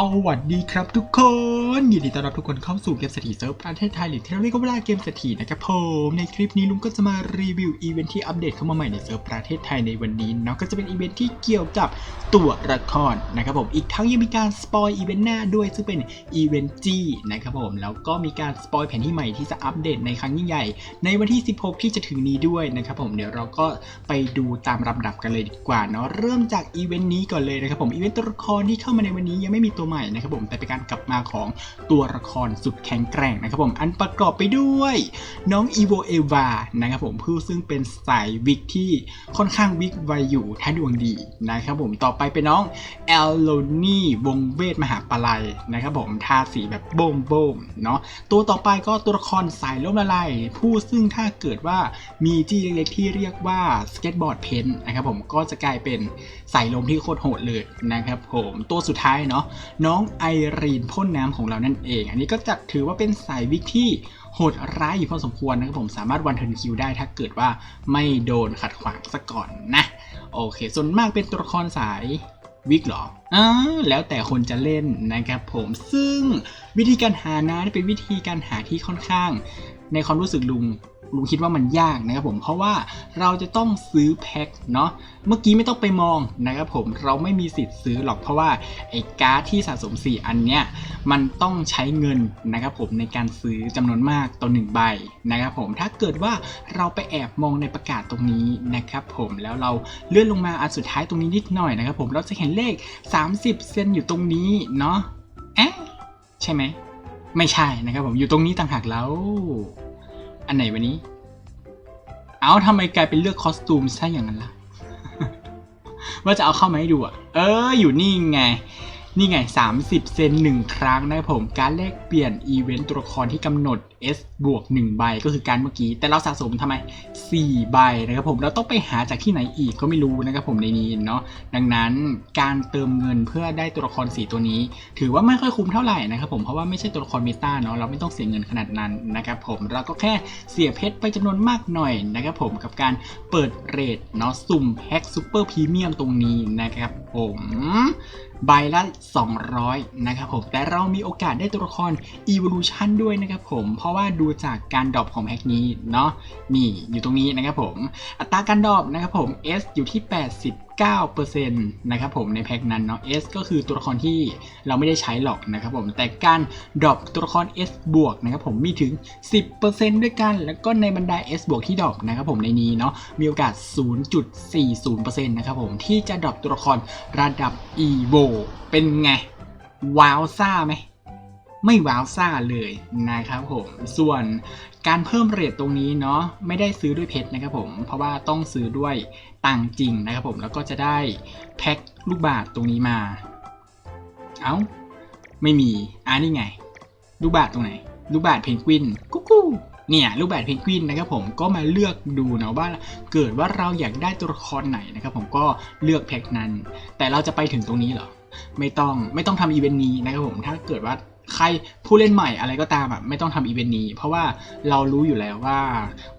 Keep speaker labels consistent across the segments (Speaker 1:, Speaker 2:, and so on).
Speaker 1: สวัสดีครับทุกคนยินดีต้อนรับทุกคนเข้าสู่เกมเศรษฐีเซิร์ฟประเทศไทยหรือที่เราเรียกว่าเกมเศรษฐีนะครับผมในคลิปนี้ลุงก็จะมารีวิวอีเวนท์ที่อัปเดตเข้ามาใหม่ในเซิร์ฟประเทศไทยในวันนี้เนาะก็จะเป็นอีเวนท์ที่เกี่ยวกับตัวละครนะครับผมอีกทั้งยังมีการสปอยอีเวนต์หน้าด้วยซึ่งเป็นอีเวนต์จีนะครับผมแล้วก็มีการสปอยแผนที่ใหม่ที่จะอัปเดตในครั้งยิ่งใหญ่ ในวันที่ 16 ที่จะถึงนี้ด้วยนะครับผมเดี๋ยวเราก็ไปดูตามลำดับกันเลยดีกว่าเนาะเริ่มจากอีเวนต์นี้ก่อนเลยนะครับผมอีเวนต์ตัวละครที่เข้ามาในวันนี้ยังไม่มีตัวใหม่นะครับผมแต่เป็นการกลับมาของตัวละครสุดแข็งแกร่งนะครับผมอันประกอบไปด้วย น้องอีโวเอวานะครับผมผู้ซึ่งเป็นสายวิกที่ค่อนข้างวิกไวอยู่ถ้าดวงดีนะครับผมต่อไปเป็นน้องแอลโลนี่วงเวทมหาปลัยนะครับผมทาสีแบบโบมโบมเนาะตัวต่อไปก็ตัวละครสายล่มละลายผู้ซึ่งถ้าเกิดว่ามีจี้เล็กๆที่เรียกว่าสเก็ตบอร์ดเพนนะครับผมก็จะกลายเป็นสายลมที่โคตรโหดเลยนะครับผมตัวสุดท้ายเนาะน้องไอรีนพ่นน้ำของเรานั่นเอง อันนี้ก็จะถือว่าเป็นสายวิกที่โหดร้ายอยู่พอสมควรนะครับผมสามารถวันเทิร์นคิวได้ถ้าเกิดว่าไม่โดนขัดขวางซะก่อนนะ โอเค ส่วนมากเป็นตัวละครสายวิกหรออ่าแล้วแต่คนจะเล่นนะครับผมซึ่งวิธีการหานะเป็นวิธีการหาที่ค่อนข้าง ในความรู้สึกลุง ลุงคิดว่ามันยากนะครับผมเพราะว่าเราจะต้องซื้อแพ็คเนาะเมื่อกี้ไม่ต้องไปมองนะครับผมเราไม่มีสิทธิ์ซื้อหรอกเพราะว่าไอ้การ์ดที่สะสม 4 อันเนี้ยมันต้องใช้เงินนะครับผมในการซื้อจำนวนมากต่อหนึ่งใบนะครับผมถ้าเกิดว่าเราไปแอบมองในประกาศตรงนี้นะครับผมแล้วเราเลื่อนลงมาอันสุดท้ายตรงนี้นิดหน่อยนะครับผมเราจะเห็นเลข 30 เซนอยู่ตรงนี้เนาะเอ๊ะใช่ไหมไม่ใช่นะครับผมอยู่ตรงนี้ต่างหากแล้ว อันไหนวันนี้ เอาทำไมกลายเป็นเลือกคอสตูมใช่อย่างนั้นล่ะ ว่าจะเอาเข้ามาให้ดูอะ เออ อยู่นี่ไง นี่ไง 30 เซนหนึ่งครั้งนะครับผม การแลกเปลี่ยนอีเวนต์ตัวละครที่กำหนด S บวก1ใบก็คือการเมื่อกี้ แต่เราสะสมทำไม 4 ใบนะครับผม เราต้องไปหาจากที่ไหนอีกก็ไม่รู้นะครับผมในนี้เนาะ ดังนั้นการเติมเงินเพื่อได้ตัวละคร 4 ตัวนี้ ถือว่าไม่ค่อยคุ้มเท่าไหร่นะครับผม เพราะว่าไม่ใช่ตัวละครเมตาเนาะ เราไม่ต้องเสียเงินขนาดนั้นนะครับผม เราก็แค่เสียเพชรไปจำนวนมากหน่อยนะครับผม กับการเปิดเรทเนาะ สุ่มแพ็คซูเปอร์พรีเมียมตรงนี้นะครับผมใบละ 200 นะครับผม แต่เรามีโอกาสได้ตัวละคร Evolution ด้วยนะครับผม เพราะว่าดูจากการดรอปของแพ็คนี้เนาะ นี่อยู่ตรงนี้นะครับผม อัตราการดรอปนะครับผม S อยู่ที่ 9%นะครับผมในแพ็คนั้นเนาะ S ก็คือตัวละครที่เราไม่ได้ใช้หรอกนะครับผม แต่การดรอปตัวละคร S บวกนะครับผมมีถึง 10%ด้วยกัน แล้วก็ในบรรดา S บวกที่ดรอปนะครับผมในนี้เนาะมีโอกาส 0.40%นะครับผมที่จะดรอปตัวละครระดับ EVO เป็นไง ว้าวซ่าไหม ไม่ว้าวซ่าเลยนะครับผมส่วนการเพิ่มเรทตรงนี้เนาะไม่ได้ซื้อด้วยเพชรนะครับผมเพราะว่าต้องซื้อด้วยตังจริงนะครับผมแล้วก็จะได้แพ็คลูกบาทตรงนี้มา เอา้าไม่มีอ่านี่ไง ลูกบาทตรงไหน ลูกบาทเพนกวินกุ๊กกูเนี่ยลูกบาทเพนกวินนะครับผมก็มาเลือกดูนะว่าเกิดว่าเราอยากได้ตัวละครไหนนะครับผมก็เลือกแพ็คนั้น แต่เราจะไปถึงตรงนี้เหรอ ไม่ต้องไม่ต้องทำอีเวนต์นี้นะครับผมถ้าเกิดว่า ใครผู้เล่นใหม่อะไรก็ตามอะไม่ต้องทำอีเวนต์นี้ เพราะว่าเรารู้อยู่แล้วว่า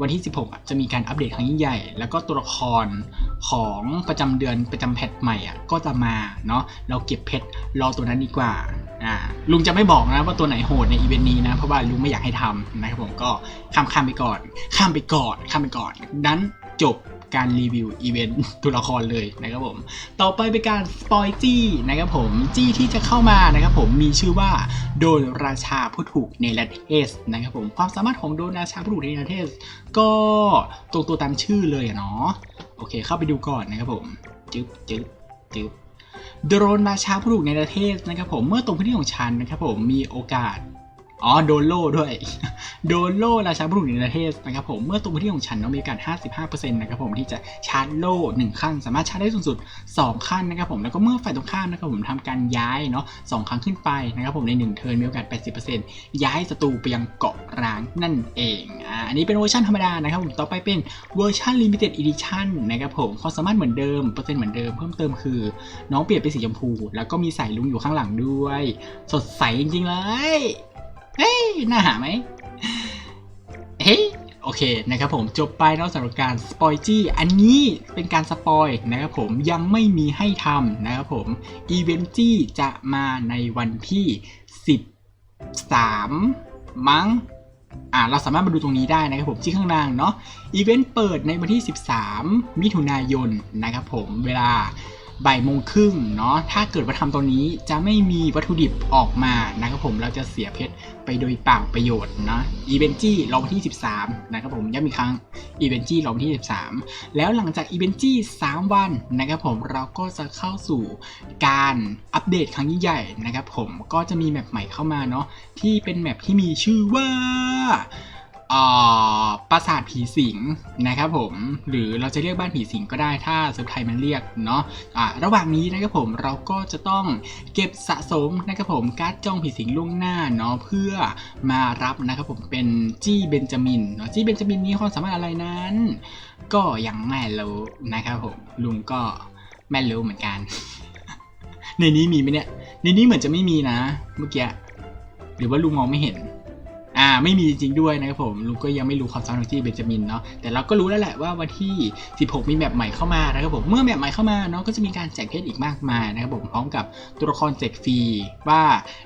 Speaker 1: วันที่ 16อะจะมีการอัปเดตครั้งยิ่งใหญ่ แล้วก็ตัวละครของประจำเดือนประจำแพทใหม่อะก็จะมาเนาะเราเก็บเพชรรอตัวนั้นดีกว่าอ่าลุงจะไม่บอกนะว่าตัวไหนโหดในอีเวนต์นี้นะเพราะว่าลุงไม่อยากให้ทำนะครับผมก็ข้ามข้ามไปก่อน ข้ามไปก่อนข้ามไปก่อนนั้น จบการรีวิวอีเวนต์ตัวละครเลยนะครับผม ต่อไปเป็นการสปอยจี้นะครับผม จี้ที่จะเข้ามานะครับผมมีชื่อว่าโดนราชาผู้ถูกเนรเทศนะครับผมความสามารถของโดนราชาผู้ถูกเนรเทศก็ตรงตัวตามชื่อเลยอะเนาะโอเค เข้าไปดูก่อนนะครับผมจึ๊บจึ๊บจึ๊บโดนราชาผู้ถูกเนรเทศนะครับผมเมื่อตรงพื้นที่ของฉันนะครับผมมีโอกาส อ๋อโดนโลด้วย โดนโลราชาบุรุษในประเทศนะครับผม เมื่อตรงพื้นที่ของฉันเนาะมีโอกาส 55%นะครับผมที่จะชาร์จโล่1ครั้งสามารถชาร์จได้สูงสุด 2 ขั้นนะครับผมแล้วก็เมื่อฝ่ายตรงข้ามนะครับผมทำการย้ายเนาะสองครั้งขึ้นไปนะครับผมใน 1 เทิร์นมีโอกาส 80%ย้ายศัตรูไปยังเกาะร้างนั่นเองอ่าอันนี้เป็นเวอร์ชันธรรมดานะครับผมต่อไปเป็นเวอร์ชัน Limited Edition นะครับผมความสามารถเหมือนเดิมเปอร์เซ็นต์เหมือนเดิมเพิ่มเติมคือ น้องเปลี่ยนเป็นสีชมพู แล้วก็มีสายลุงอยู่ข้างหลังด้วย สดใสจริงๆเลย เฮ้ยน่าหาไหมเฮ้ยโอเคนะครับผมจบไปนอกสำหรับการสปอยจี้อันนี้เป็นการสปอยนะครับผมยังไม่มีให้ทำนะครับผมอีเวนต์จี้จะมาในวันที่ 13 มั้งอ่าเราสามารถมาดูตรงนี้ได้นะครับผมที่ข้างล่างเนาะอีเวนต์เปิดในวันที่ 13 มิถุนายนนะครับผมเวลา บ่ายโมงครึ่งเนาะถ้าเกิดว่าทำตรงนี้จะไม่มีวัตถุดิบออกมานะครับผมเราจะเสียเพชรไปโดยเปล่าประโยชน์นะอีเวนต์จี้รอวันที่ 13 นะครับผมย้ำอีกครั้งอีเวนต์จี้รอวันที่ 13 แล้วหลังจากอีเวนต์จี้3วันนะครับผมเราก็จะเข้าสู่การอัปเดตครั้งยิ่งใหญ่นะครับผมก็จะมีแมปใหม่เข้ามาเนาะที่เป็นแมปที่มีชื่อว่าอ่า ปราสาทผีสิงนะครับผม หรือเราจะเรียกบ้านผีสิงก็ได้ถ้าเซิร์ฟไทยมันเรียกเนาะอ่าระหว่างนี้นะครับผมเราก็จะต้องเก็บสะสมนะครับผมการ์ดจ้องผีสิงล่วงหน้าเนาะเพื่อมารับนะครับผมเป็นจี้เบนจามินเนาะจี้เบนจามินนี้ความสามารถอะไรนั้น ก็ยังไม่รู้นะครับผมลุงก็ไม่รู้เหมือนกัน ในนี้มีไหมเนี่ยในนี้เหมือนจะไม่มีนะ เมื่อกี้หรือว่าลุงมองไม่เห็น อ่าไม่มีจริงด้วยนะครับผมลุงก็ยังไม่รู้ความสามารถของจี้เบนจามินเนาะแต่เราก็รู้แล้วแหละว่าวันที่ 16 มีแมปใหม่เข้ามานะครับผมเมื่อแมปใหม่เข้ามาเนาะก็จะมีการแจกเพชรอีกมากมายนะครับผมพร้อมกับตัวละครแจกฟรีว่า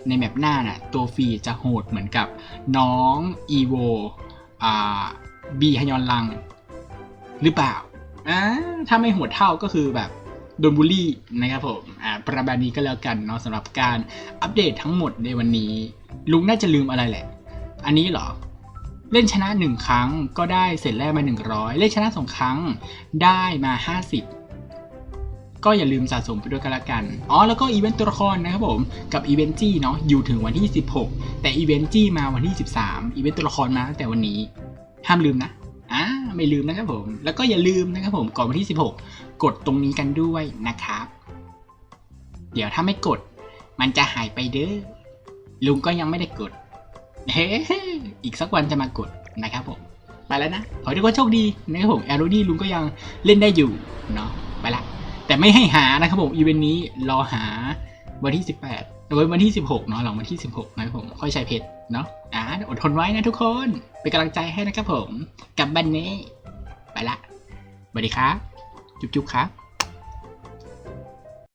Speaker 1: ในแมปหน้าน่ะตัวฟรีจะโหดเหมือนกับน้องอีโวอ่าบีฮยอนลัง หรือเปล่าอ่าถ้าไม่โหดเท่าก็คือแบบโดนบูลลี่นะครับผมอ่าประมาณนี้ก็แล้วกันเนาะสำหรับการอัปเดตทั้งหมดในวันนี้ ลุงน่าจะลืมอะไรแหละ อันนี้เหรอ เล่นชนะหนึ่งครั้งก็ได้เสร็จแรกมา 100 เล่นชนะสองครั้งได้มา 50 ก็อย่าลืมสะสมไปด้วยกันละกัน อ๋อ แล้วก็อีเวนต์ตัวละครนะครับผม กับอีเวนต์จี้เนาะอยู่ถึงวันที่ 16 แต่อีเวนต์จี้มาวันที่ 13 อีเวนต์ตัวละครมาตั้งแต่วันนี้ ห้ามลืมนะอ่าไม่ลืมนะครับผม แล้วก็อย่าลืมนะครับผมก่อนวันที่ 16 กดตรงนี้กันด้วยนะครับ เดี๋ยวถ้าไม่กด มันจะหายไปเด้อลุงก็ยังไม่ได้กด เฮ้อีกสักวันจะมากดนะครับผม ไปแล้วนะ ขอให้ทุกคนโชคดีนะครับผมแอโรดี้ลุงก็ยังเล่นได้อยู่เนาะไปละ แต่ไม่ให้หานะครับผมอีเวนต์นี้รอหาวันที่ 18เอาไว้วันที่ 16เนาะหลังวันที่ 16นะครับผมค่อยใช้เพชรเนาะอ่าอดทนไว้นะทุกคนเป็นกำลังใจให้นะครับผมกับบันนี้ ไปละสวัสดีครับ จุ๊บๆครับ